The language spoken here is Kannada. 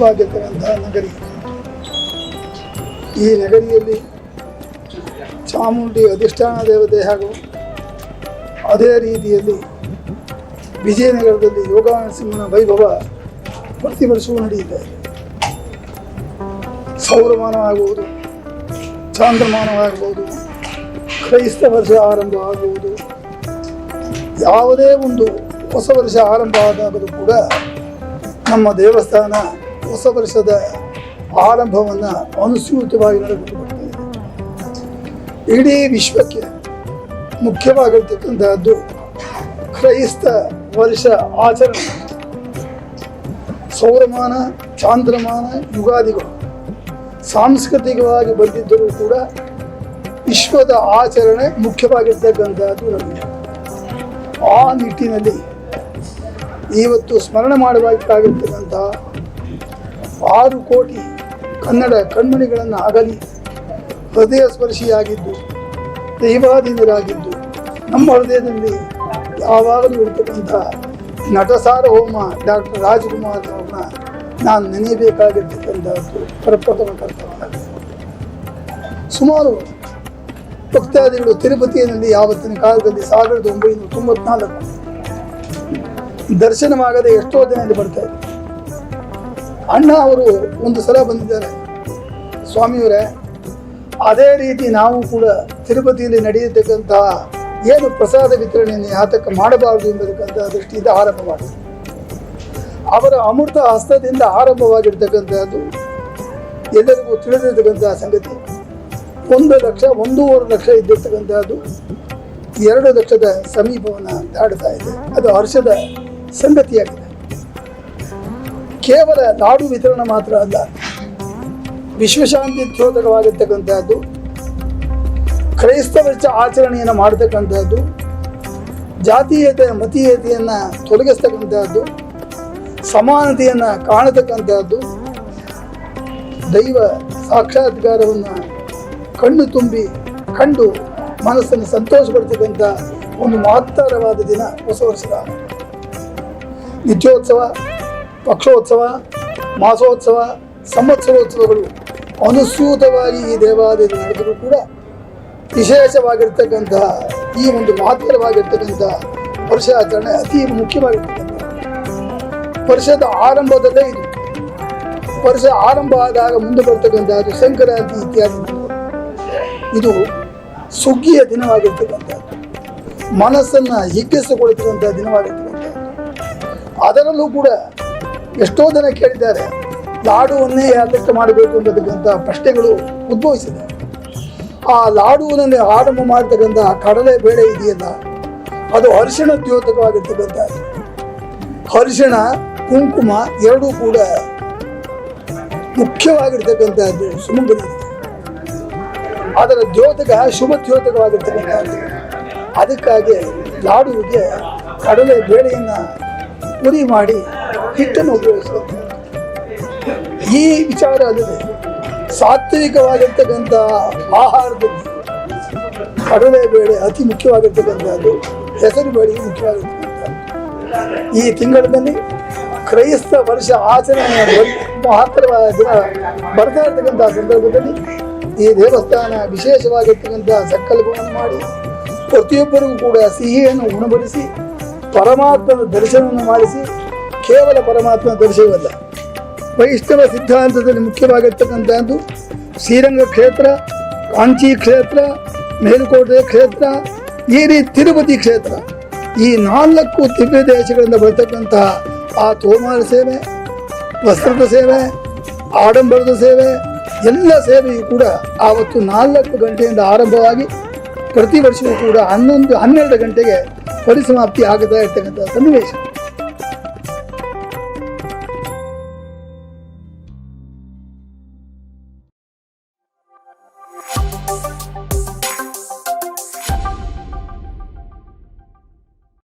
ಮುಖ್ಯವಾಗಿರ್ತಕ್ಕಂತಹ ನಗರಿ. ಈ ನಗರಿಯಲ್ಲಿ ಚಾಮುಂಡಿ ಅಧಿಷ್ಠಾನ ದೇವತೆ ಹಾಗೂ ಅದೇ ರೀತಿಯಲ್ಲಿ ವಿಜಯನಗರದಲ್ಲಿ ಯೋಗ ನರಸಿಂಹನ ವೈಭವ ಪ್ರತಿ ವರ್ಷವೂ ನಡೆಯುತ್ತೆ ಸೌರಮಾನವಾಗುವುದು ಚಾಂದ್ರಮಾನವಾಗಬಹುದು ಕ್ರೈಸ್ತ ವರ್ಷ ಆರಂಭ ಆಗುವುದು, ಯಾವುದೇ ಒಂದು ಹೊಸ ವರ್ಷ ಆರಂಭ ಆದಾಗಲೂ ಕೂಡ ನಮ್ಮ ದೇವಸ್ಥಾನ ಹೊಸ ವರ್ಷದ ಆರಂಭವನ್ನು ಅನುಸೂತವಾಗಿ ನಡೆದುಕೊಂಡು ಇಡೀ ವಿಶ್ವಕ್ಕೆ ಮುಖ್ಯವಾಗಿರ್ತಕ್ಕಂಥದ್ದು ಕ್ರೈಸ್ತ ವರ್ಷ ಆಚರಣೆ. ಸೌರಮಾನ, ಚಾಂದ್ರಮಾನ, ಯುಗಾದಿಗಳು ಸಾಂಸ್ಕೃತಿಕವಾಗಿ ಬಂದಿದ್ದರೂ ಕೂಡ ವಿಶ್ವದ ಆಚರಣೆ ಮುಖ್ಯವಾಗಿರ್ತಕ್ಕಂಥದ್ದು ನಮಗೆ. ಆ ನಿಟ್ಟಿನಲ್ಲಿ ಇವತ್ತು ಸ್ಮರಣೆ ಮಾಡಬೇಕಾಗಿರ್ತಕ್ಕಂತಹ ಆರು ಕೋಟಿ ಕನ್ನಡ ಕಣ್ಮಣಿಗಳನ್ನು ಅಗಲಿ ಹೃದಯ ಸ್ಪರ್ಶಿಯಾಗಿದ್ದು, ದೈವಾಧೀನರಾಗಿದ್ದು, ನಮ್ಮ ಹೃದಯದಲ್ಲಿ ಯಾವಾಗಲೂ ಇರ್ತಕ್ಕಂಥ ನಟಸಾರ ಹೋಮ ಡಾಕ್ಟರ್ ರಾಜ್ಕುಮಾರ್ ಅವ್ರನ್ನ ನಾನು ನೆನೆಯಬೇಕಾಗಿರ್ತಕ್ಕಂಥದ್ದು ಪ್ರಪ್ರಥಮ ಕರ್ತವ್ಯ. ಸುಮಾರು ಭಕ್ತಾದಿಗಳು ತಿರುಪತಿಯಲ್ಲಿ ಯಾವತ್ತಿನ ಕಾಲದಲ್ಲಿ ಸಾವಿರದ ಒಂಬೈನೂರ ತೊಂಬತ್ನಾಲ್ಕು ದರ್ಶನವಾಗದೆ ಎಷ್ಟೋ ದಿನದಲ್ಲಿ ಬರ್ತಾ ಇದ್ರು. ಅಣ್ಣ ಅವರು ಒಂದು ಸಲ ಬಂದಿದ್ದಾರೆ. ಸ್ವಾಮಿಯವರೇ, ಅದೇ ರೀತಿ ನಾವು ಕೂಡ ತಿರುಪತಿಯಲ್ಲಿ ನಡೆಯತಕ್ಕಂತಹ ಏನು ಪ್ರಸಾದ ವಿತರಣೆಯನ್ನು ಯಾತಕ ಮಾಡಬಾರದು ಎಂಬತಕ್ಕಂತಹ ದೃಷ್ಟಿಯಿಂದ ಆರಂಭವಾಗಿದೆ. ಅವರ ಅಮೃತ ಹಸ್ತದಿಂದ ಆರಂಭವಾಗಿರ್ತಕ್ಕಂಥದ್ದು ಎಲ್ಲರಿಗೂ ತಿಳಿದಿರ್ತಕ್ಕಂತಹ ಸಂಗತಿ. ಒಂದು ಲಕ್ಷ, ಒಂದೂವರೆ ಲಕ್ಷ ಇದ್ದಿರ್ತಕ್ಕಂಥದ್ದು ಎರಡು ಲಕ್ಷದ ಸಮೀಪವನ್ನು ದಾಡ್ತಾ ಇದೆ. ಅದು ಹರ್ಷದ ಸಂಗತಿಯಾಗಿದೆ. ಕೇವಲ ನಾಡು ವಿತರಣೆ ಮಾತ್ರ ಅಲ್ಲ, ವಿಶ್ವಶಾಂತಿ ದ್ಯೋತಕವಾಗಿರ್ತಕ್ಕಂಥದ್ದು ಕ್ರೈಸ್ತವ ಆಚರಣೆಯನ್ನು ಮಾಡತಕ್ಕಂಥದ್ದು, ಜಾತೀಯತೆ, ಮತೀಯತೆಯನ್ನು ತೊಲಗಿಸ್ತಕ್ಕಂಥದ್ದು, ಸಮಾನತೆಯನ್ನು ಕಾಣತಕ್ಕಂಥದ್ದು, ದೈವ ಸಾಕ್ಷಾತ್ಕಾರವನ್ನು ಕಣ್ಣು ತುಂಬಿ ಕಂಡು ಮನಸ್ಸನ್ನು ಸಂತೋಷಪಡ್ತಕ್ಕಂಥ ಒಂದು ಮಹತ್ತರವಾದ ದಿನ ಹೊಸ ವರ್ಷದ ನಿತ್ಯೋತ್ಸವ ಪಕ್ಷೋತ್ಸವ, ಮಾಸೋತ್ಸವ, ಸಂವತ್ಸರೋತ್ಸವಗಳು ಅನುಸೂತವಾಗಿ ಈ ದೇವಾಲಯದಲ್ಲಿ ನಡೆದರೂ ಕೂಡ ವಿಶೇಷವಾಗಿರ್ತಕ್ಕಂತಹ ಈ ಒಂದು ಮಹತ್ತರವಾಗಿರ್ತಕ್ಕಂಥ ವರ್ಷಾಚರಣೆ ಅತಿ ಮುಖ್ಯವಾಗಿರ್ತಕ್ಕಂಥ ವರ್ಷದ ಆರಂಭದಲ್ಲೇ ಇದು. ವರ್ಷ ಆರಂಭ ಆದಾಗ ಮುಂದೆ ಬರ್ತಕ್ಕಂಥದ್ದು ಸಂಕ್ರಾಂತಿ ಇತ್ಯಾದಿ. ಇದು ಸುಗ್ಗಿಯ ದಿನವಾಗಿರ್ತಕ್ಕಂಥದ್ದು. ಮನಸ್ಸನ್ನು ಹಿಗ್ಗಿಸಿಕೊಳ್ತಕ್ಕಂಥ ದಿನವಾಗಿರ್ತಕ್ಕಂಥದ್ದು. ಅದರಲ್ಲೂ ಕೂಡ ಎಷ್ಟೋ ಜನ ಕೇಳಿದ್ದಾರೆ ಲಾಡುವನ್ನೇ ಯಾತಕ್ಕೆ ಮಾಡಬೇಕು ಅಂತಕ್ಕಂಥ ಪ್ರಶ್ನೆಗಳು ಉದ್ಭವಿಸಿದೆ. ಆ ಲಾಡುವನ್ನೇ ಆರಂಭ ಮಾಡತಕ್ಕಂಥ ಕಡಲೆ ಬೇಳೆ ಇದೆಯಲ್ಲ, ಅದು ಅರಿಶಿಣ ದ್ಯೋತಕವಾಗಿರ್ತಕ್ಕಂಥ ಅರಿಶಿಣ, ಕುಂಕುಮ ಎರಡೂ ಕೂಡ ಮುಖ್ಯವಾಗಿರ್ತಕ್ಕಂಥದ್ದು ಸುಮಂಗಲಿದೆ ಅದರ ದ್ಯೋತಕ ಶುಭ ದ್ಯೋತಕವಾಗಿರ್ತಕ್ಕಂಥದ್ದು ಅದಕ್ಕಾಗಿ ಲಾಡುವಿಗೆ ಕಡಲೆ ಬೇಳೆಯನ್ನು ಪುರಿ ಮಾಡಿ ಹಿಟ್ಟನ್ನು ಉಪಯೋಗಿಸುವಂಥದ್ದು ಈ ವಿಚಾರ ಅಲ್ಲದೆ ಸಾತ್ವಿಕವಾಗಿರ್ತಕ್ಕಂಥ ಆಹಾರದ ಕಡಲೆ ಬೇಳೆ ಅತಿ ಮುಖ್ಯವಾಗಿರ್ತಕ್ಕಂಥದ್ದು ಹೆಸರು ಬೇಳೆ ಮುಖ್ಯವಾಗಿರ್ತಕ್ಕಂಥದ್ದು. ಈ ತಿಂಗಳಲ್ಲಿ ಕ್ರೈಸ್ತ ವರ್ಷ ಆಚರಣೆಯ ಮಹತ್ತರವಾದ ದಿನ ಬರ್ತಾ ಇರ್ತಕ್ಕಂಥ ಸಂದರ್ಭದಲ್ಲಿ ಈ ದೇವಸ್ಥಾನ ವಿಶೇಷವಾಗಿರ್ತಕ್ಕಂಥ ಸಂಕಲ್ಪವನ್ನು ಮಾಡಿ ಪ್ರತಿಯೊಬ್ಬರಿಗೂ ಕೂಡ ಸಿಹಿಯನ್ನು ಉಣಬಡಿಸಿ ಪರಮಾತ್ಮನ ದರ್ಶನವನ್ನು ಮಾಡಿಸಿ ಕೇವಲ ಪರಮಾತ್ಮನ ದರ್ಶನವಲ್ಲ. ವೈಷ್ಣವ ಸಿದ್ಧಾಂತದಲ್ಲಿ ಮುಖ್ಯವಾಗಿರ್ತಕ್ಕಂಥದ್ದು ಶ್ರೀರಂಗ ಕ್ಷೇತ್ರ, ಕಾಂಚಿ ಕ್ಷೇತ್ರ, ಮೇಲುಕೋಟೆ ಕ್ಷೇತ್ರ, ಈ ರೀತಿ ತಿರುಪತಿ ಕ್ಷೇತ್ರ. ಈ ನಾಲ್ಕು ದಿವ್ಯ ದೇಶಗಳಿಂದ ಬರ್ತಕ್ಕಂತಹ ಆ ತೋಮಾರ ಸೇವೆ, ವಸ್ತ್ರದ ಸೇವೆ, ಆಡಂಬರದ ಸೇವೆ, ಎಲ್ಲ ಸೇವೆಯೂ ಕೂಡ ಆವತ್ತು ನಾಲ್ಕು ಗಂಟೆಯಿಂದ ಆರಂಭವಾಗಿ ಪ್ರತಿ ವರ್ಷವೂ ಕೂಡ ಹನ್ನೊಂದು, ಹನ್ನೆರಡು ಗಂಟೆಗೆ ಪರಿಸಮಾಪ್ತಿ ಆಗುತ್ತಾ ಇರ್ತಕ್ಕಂಥ ಸನ್ನಿವೇಶ.